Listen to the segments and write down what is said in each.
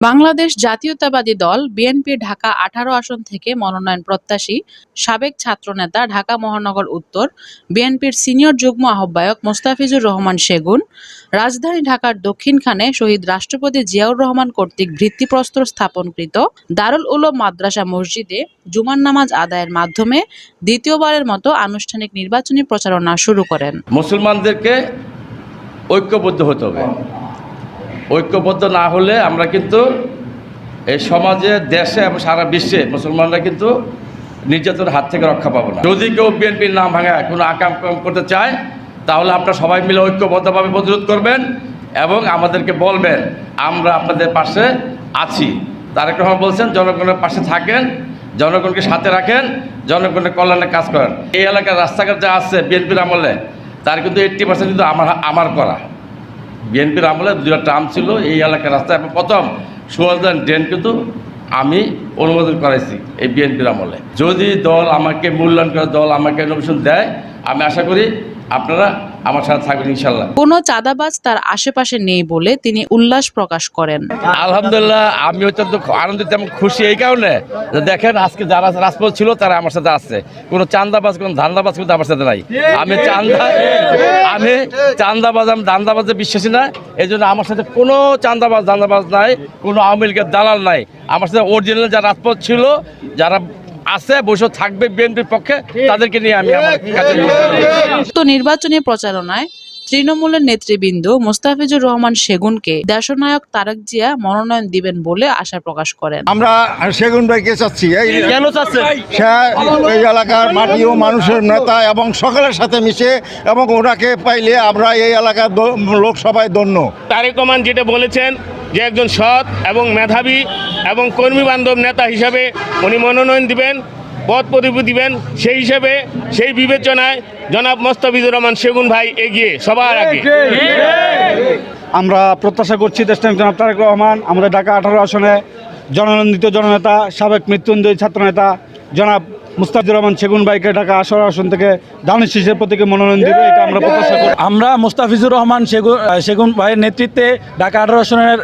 বাংলাদেশ জাতীয়তাবাদী দল বিএনপি ঢাকা আঠারো আসন থেকে মনোনয়ন প্রত্যাশী সাবেক ছাত্রনেতা ঢাকা মহানগর উত্তর, বিএনপির সিনিয়র যুগ্ম আহ্বায়ক মোস্তাফিজুর রহমান সেগুন, রাজধানী ঢাকার দক্ষিণখানে শহীদ রাষ্ট্রপতি জিয়াউর রহমান কর্তৃক ভিত্তিপ্রস্তর স্থাপনকৃত দারুল উলম মাদ্রাসা মসজিদে জুমার নামাজ আদায়ের মাধ্যমে দ্বিতীয়বারের মতো আনুষ্ঠানিক নির্বাচনী প্রচারণা শুরু করেন। মুসলমানদেরকে ঐক্যবদ্ধ হতে হবে। ঐক্যবদ্ধ না হলে আমরা কিন্তু এই সমাজে, দেশে এবং সারা বিশ্বে মুসলমানরা কিন্তু নির্যাতনের হাত থেকে রক্ষা পাবো না। যদি কেউ বিএনপির নাম ভাঙা, কোনো আকাম করতে চায়, তাহলে আপনারা সবাই মিলে ঐক্যবদ্ধভাবে প্রতিরোধ করবেন এবং আমাদেরকে বলবেন, আমরা আপনাদের পাশে আছি। তারেক রহমান বলছেন, জনগণের পাশে থাকেন, জনগণকে সাথে রাখেন, জনগণের কল্যাণে কাজ করেন। এই এলাকার রাস্তাঘাট যা আছে বিএনপির আমলে, তার কিন্তু এইট্টি পার্সেন্ট কিন্তু আমার আমার করা। বিএনপির আমলে দুটা টার্ম ছিল, এই এলাকার রাস্তা এবং প্রথম সুয়াজদান ড্রেন কিন্তু আমি অনুমোদন করাইছি এই বিএনপির আমলে। যদি দল আমাকে মূল্যায়ন করে, দল আমাকে অনুমোদন দেয়, আমি আশা করি আপনারা আমার সাথে থাকবেন ইনশাল্লাহ। কোনো চাঁদাবাজ তার আশেপাশে নেই বলে তিনি উল্লাস প্রকাশ করেন। আলহামদুলিল্লাহ আমি অত্যন্ত আনন্দিত এবং খুশি এই কারণে যে দেখেন আজকে যারা রাজপথ ছিল তারা আমার সাথে আসছে কোনো চান্দাবাজ কোনো ধান্দাবাজ কিন্তু আমার সাথে নাই। আমি চান্দা আমি চান্দাবাজ আমি ধান্দাবাজে বিশ্বাসী না। এই জন্য আমার সাথে কোনো চান্দাবাজ ধান্দাবাজ নাই কোনো আওয়ামী লীগের দালাল নাই। আমার সাথে অরিজিনাল যারা রাজপথ ছিল যারা আছে বসে থাকবে বিএনপির পক্ষে তাদেরকে নিয়ে আমি আমার কাছে নির্বাচনী প্রচারণায় তৃণমূলের নেতৃবৃন্দ মোস্তাফিজুর রহমান সেগুনকে দেশনায়ক তারেক জিয়া মনোনয়ন দিবেন বলে আশা প্রকাশ করেন। আমরা সেগুন ভাইকে চাচ্ছি এই কেন চাচ্ছেন? সে এই এলাকার মাটি ও মানুষের নেতা এবং সকলের সাথে মিশে এবং ওনাকে পাইলে আমরা এই এলাকার লোকসভায় ধন্য। তারেক রহমান যেটা বলেছেন যে একজন সৎ এবং মেধাবী এবং কর্মী বান্ধব নেতা হিসাবে উনি মনোনয়ন দিবেন পদ প্রদীপ দিবেন সেই হিসেবে সেই বিবেচনায় জনাব মোস্তাফিজুর রহমান সেগুন ভাই এগিয়ে সবার আগে। আমরা প্রত্যাশা করছি দেশনায়ক জনাব তারেক রহমান আমাদের ঢাকা আঠারো আসনে জননন্দিত জননেতা সাবেক মৃত্যুঞ্জয়ী ছাত্রনেতা জনাব মুস্তাফিজুর রহমান সেগুন ভাইকে ঢাকা আসর আসন থেকে দানিশ শীষের প্রতীকে মনোনয়ন দেবে এটা আমরা প্রত্যাশা করি। আমরা মুস্তাফিজুর রহমান সেগুন সেগুন ভাইয়ের নেতৃত্বে ঢাকা আঠারো আসনের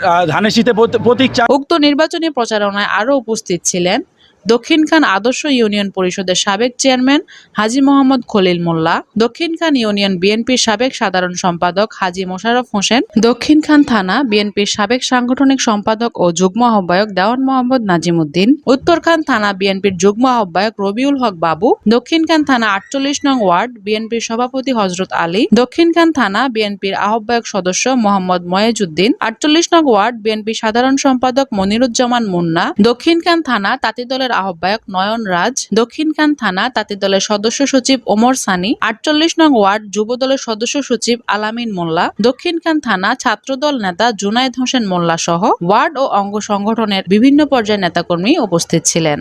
শীতে প্রতীক উক্ত নির্বাচনী প্রচারণায় আরও উপস্থিত ছিলেন দক্ষিণখান আদর্শ ইউনিয়ন পরিষদের সাবেক চেয়ারম্যান হাজি মোহাম্মদ খলিল মোল্লা দক্ষিণখান ইউনিয়ন বিএনপির সাবেক সাধারণ সম্পাদক হাজি মোশারফ হোসেন দক্ষিণখান থানা বিএনপির সাবেক সাংগঠনিক সম্পাদক ও যুগ্ম আহ্বায়ক দেওয়ান মোহাম্মদ নাজিমুদ্দিন উত্তরখান থানা বিএনপির যুগ্ম আহ্বায়ক রবিউল হক বাবু দক্ষিণখান থানা আটচল্লিশ নং ওয়ার্ড বিএনপির সভাপতি হজরত আলী দক্ষিণখান থানা বিএনপির আহ্বায়ক সদস্য মোহাম্মদ ময়েজুদ্দিন, আটচল্লিশ নং ওয়ার্ড বিএনপি সাধারণ সম্পাদক মনিরুজ্জামান মুন্না দক্ষিণখান থানা তাঁতি দলের আহ্বায়ক নয়ন রাজ দক্ষিণখান থানা তাঁতি দলের সদস্য সচিব ওমর সানি, আটচল্লিশ নং ওয়ার্ড যুব দলের সদস্য সচিব আলামিন মোল্লা দক্ষিণখান থানা ছাত্রদল নেতা জুনায়েদ হোসেন মোল্লা সহ ওয়ার্ড ও অঙ্গ সংগঠনের বিভিন্ন পর্যায়ের নেতাকর্মী উপস্থিত ছিলেন।